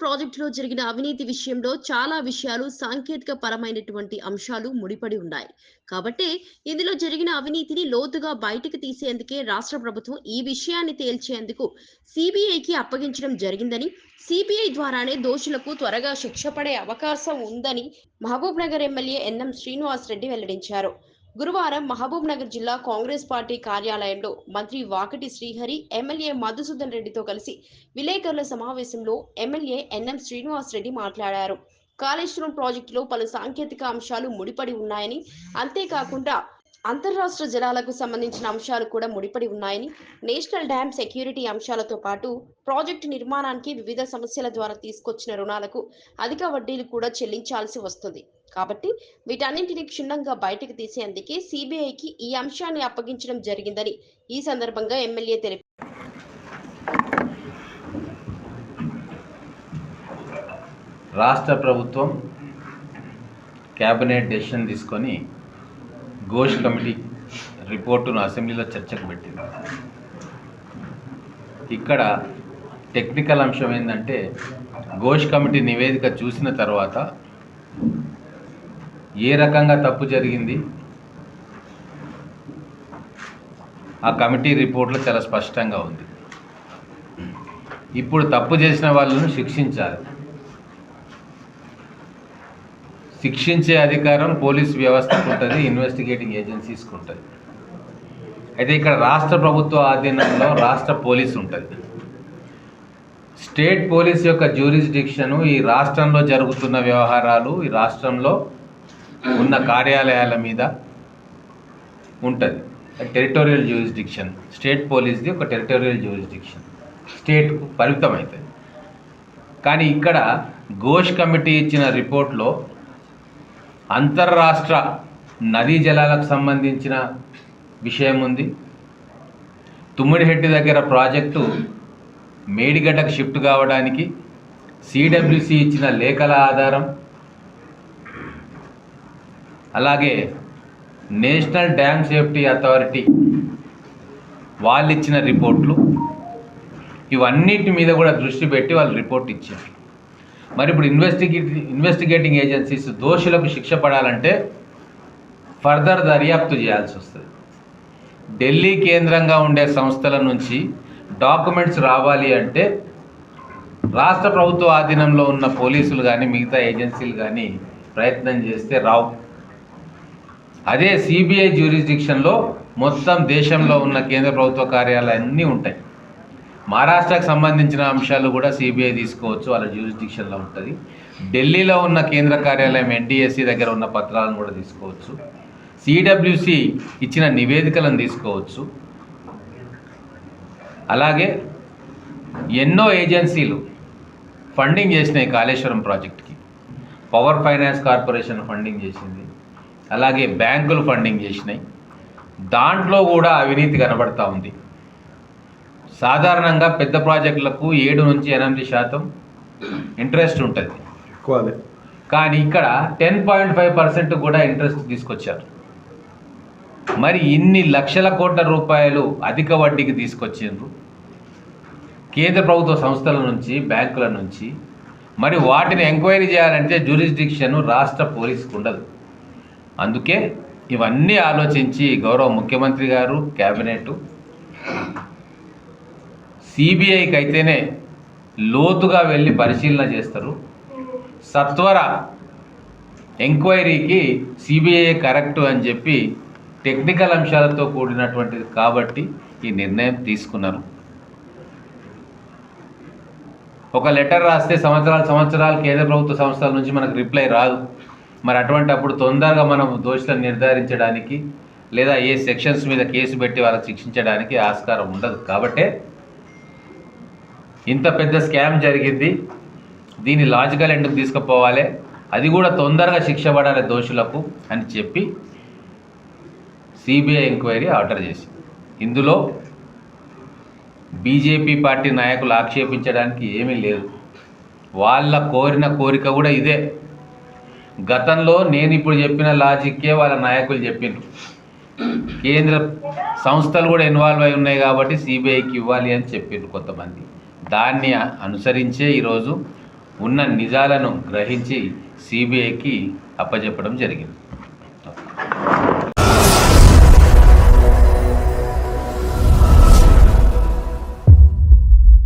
ప్రాజెక్టులో జరిగిన అవినీతి విషయంలో చాలా విషయాలు సాంకేతిక పరమైనటువంటి అంశాలు ముడిపడి ఉన్నాయి. కాబట్టి ఇందులో జరిగిన అవినీతిని లోతుగా బయటకు తీసేందుకే రాష్ట్ర ప్రభుత్వం ఈ విషయాన్ని తేల్చేందుకు సిబిఐకి అప్పగించడం జరిగిందని సిబిఐ ద్వారానే దోషులకు త్వరగా శిక్ష పడే అవకాశం ఉందని Mahabub Nagar MLA N M Srinivas Reddy వెల్లడించారు. గురువారం మహబూబ్ నగర్ జిల్లా కాంగ్రెస్ పార్టీ కార్యాలయంలో మంత్రి వాకటి శ్రీహరి ఎమ్మెల్యే మధుసూదన్ రెడ్డితో కలిసి విలేకరుల సమావేశంలో ఎమ్మెల్యే ఎన్ఎం శ్రీనివాస్ రెడ్డి మాట్లాడారు. కాళేశ్వరం ప్రాజెక్టులో పలు సాంకేతిక అంశాలు ముడిపడి ఉన్నాయని అంతేకాకుండా అంతర్రాష్ట్ర జలాలకు సంబంధించిన అంశాలు కూడా ముడిపడి ఉన్నాయని నేషనల్ డ్యామ్ సెక్యూరిటీ అంశాలతో పాటు ప్రాజెక్టు నిర్మాణానికి వివిధ సమస్యల ద్వారా తీసుకొచ్చిన రుణాలకు అధిక వడ్డీలు కూడా చెల్లించాల్సి వస్తుంది. కాబట్టి వీటన్నింటినీ క్షుణ్ణంగా బయటకు తీసేందుకే సిబిఐకి ఈ అంశాన్ని అప్పగించడం జరిగిందని ఈ సందర్భంగా ఎమ్మెల్యే తెలిపారు. రాష్ట్ర ప్రభుత్వం క్యాబినెట్ డెసిషన్ తీసుకొని ఘోష్ కమిటీ రిపోర్టును అసెంబ్లీలో చర్చకు పెట్టింది. ఇక్కడ టెక్నికల్ అంశం ఏంటంటే ఘోష్ కమిటీ నివేదిక చూసిన తర్వాత ఏ రకంగా తప్పు జరిగింది ఆ కమిటీ రిపోర్ట్లో చాలా స్పష్టంగా ఉంది. ఇప్పుడు తప్పు చేసిన వాళ్ళను శిక్షించాలి. శిక్షించే అధికారం పోలీస్ వ్యవస్థకు ఉంటుంది ఇన్వెస్టిగేటింగ్ ఏజెన్సీస్కి ఉంటుంది. అయితే ఇక్కడ రాష్ట్ర ప్రభుత్వ ఆధీనంలో రాష్ట్ర పోలీస్ ఉంటుంది. స్టేట్ పోలీస్ యొక్క జ్యూరిస్డిక్షను ఈ రాష్ట్రంలో జరుగుతున్న వ్యవహారాలు ఈ రాష్ట్రంలో ఉన్న కార్యాలయాల మీద ఉంటుంది. టెరిటోరియల్ జ్యూరిస్డిక్షన్ స్టేట్ పోలీస్ది ఒక టెరిటోరియల్ జ్యూరిస్డిక్షన్ స్టేట్కు పరిమితమవుతుంది కానీ ఇక్కడ ఘోష్ కమిటీ ఇచ్చిన రిపోర్ట్లో అంతర్రాష్ట్ర నదీ జలాలకు సంబంధించిన విషయం ఉంది. తుమ్మిడిహెట్టి దగ్గర ప్రాజెక్టు మేడిగడ్డకు షిఫ్ట్ కావడానికి సిడబ్ల్యూసి ఇచ్చిన లేఖల ఆధారం. అలాగే నేషనల్ డ్యామ్ సేఫ్టీ అథారిటీ వాళ్ళు ఇచ్చిన రిపోర్ట్లు. ఇవన్నిటి మీద కూడా దృష్టి పెట్టి వాళ్ళు రిపోర్ట్ ఇచ్చారు. మరి ఇప్పుడు ఇన్వెస్టిగే ఇన్వెస్టిగేటింగ్ ఏజెన్సీస్ దోషులకు శిక్ష పడాలంటే ఫర్దర్ దర్యాప్తు చేయాల్సి వస్తుంది. ఢిల్లీ కేంద్రంగా ఉండే సంస్థల నుంచి డాక్యుమెంట్స్ రావాలి అంటే రాష్ట్ర ప్రభుత్వ ఆధీనంలో ఉన్న పోలీసులు కానీ మిగతా ఏజెన్సీలు కానీ ప్రయత్నం చేస్తే రావు. అదే సిబిఐ జ్యూరిస్డిక్షన్లో మొత్తం దేశంలో ఉన్న కేంద్ర ప్రభుత్వ కార్యాలయాన్ని ఉంటాయి. మహారాష్ట్రకు సంబంధించిన అంశాలు కూడా సిబిఐ తీసుకోవచ్చు వాళ్ళ జ్యూరిస్డిక్షన్లో ఉంటుంది. ఢిల్లీలో ఉన్న కేంద్ర కార్యాలయం ఎన్టీఎస్సి దగ్గర ఉన్న పత్రాలను కూడా తీసుకోవచ్చు. సిడబ్ల్యూసి ఇచ్చిన నివేదికలను తీసుకోవచ్చు. అలాగే ఎన్నో ఏజెన్సీలు ఫండింగ్ చేసినాయి కాళేశ్వరం ప్రాజెక్ట్కి. పవర్ ఫైనాన్స్ కార్పొరేషన్ ఫండింగ్ చేసింది. అలాగే బ్యాంకులు ఫండింగ్ చేసినాయి. దాంట్లో కూడా అవినీతి కనబడతా ఉంది. సాధారణంగా పెద్ద ప్రాజెక్టులకు ఏడు నుంచి ఎనిమిది శాతం ఇంట్రెస్ట్ ఉంటుంది. కానీ ఇక్కడ టెన్ పాయింట్ ఫైవ్ పర్సెంట్ కూడా ఇంట్రెస్ట్ తీసుకొచ్చారు. మరి ఇన్ని లక్షల కోట్ల రూపాయలు అధిక వడ్డీకి తీసుకొచ్చిండ్రు. కేంద్ర ప్రభుత్వ సంస్థల నుంచి బ్యాంకుల నుంచి. మరి వాటిని ఎంక్వైరీ చేయాలంటే జ్యూరిస్డిక్షన్ రాష్ట్ర పోలీసుకు ఉండదు. అందుకే ఇవన్నీ ఆలోచించి గౌరవ ముఖ్యమంత్రి గారు క్యాబినెట్ సిబిఐకి అయితేనే లోతుగా వెళ్ళి పరిశీలన చేస్తారు. సత్వర ఎంక్వైరీకి సిబిఐ కరెక్ట్ అని చెప్పి టెక్నికల్ అంశాలతో కూడినటువంటిది కాబట్టి ఈ నిర్ణయం తీసుకున్నారు. ఒక లెటర్ రాస్తే సంవత్సరాలు సంవత్సరాలు కేంద్ర ప్రభుత్వ సంస్థల నుంచి మనకు రిప్లై రాదు. మరి అటువంటి అప్పుడు తొందరగా మనం దోషులను నిర్ధారించడానికి లేదా ఏ సెక్షన్స్ మీద కేసు పెట్టి వాళ్ళకి శిక్షించడానికి ఆస్కారం ఉండదు. కాబట్టే ఇంత పెద్ద స్కామ్ జరిగింది. దీన్ని లాజికల్ ఎండ్కు తీసుకుపోవాలి. అది కూడా తొందరగా శిక్ష పడాలి దోషులకు అని చెప్పి సిబిఐ ఎంక్వైరీ ఆర్డర్ చేసింది. ఇందులో బీజేపీ పార్టీ నాయకులు ఆక్షేపించడానికి ఏమీ లేదు. వాళ్ళ కోరిన కోరిక కూడా ఇదే. గతంలో నేను ఇప్పుడు చెప్పిన లాజిక్కే వాళ్ళ నాయకులు చెప్పిండ్రు. కేంద్ర సంస్థలు కూడా ఇన్వాల్వ్ అయి ఉన్నాయి కాబట్టి సిబిఐకి ఇవ్వాలి అని చెప్పిండ్రు కొంతమంది. దాన్ని అనుసరించే ఈరోజు ఉన్న నిజాలను గ్రహించి సిబిఐకి అప్పజెప్పడం జరిగింది.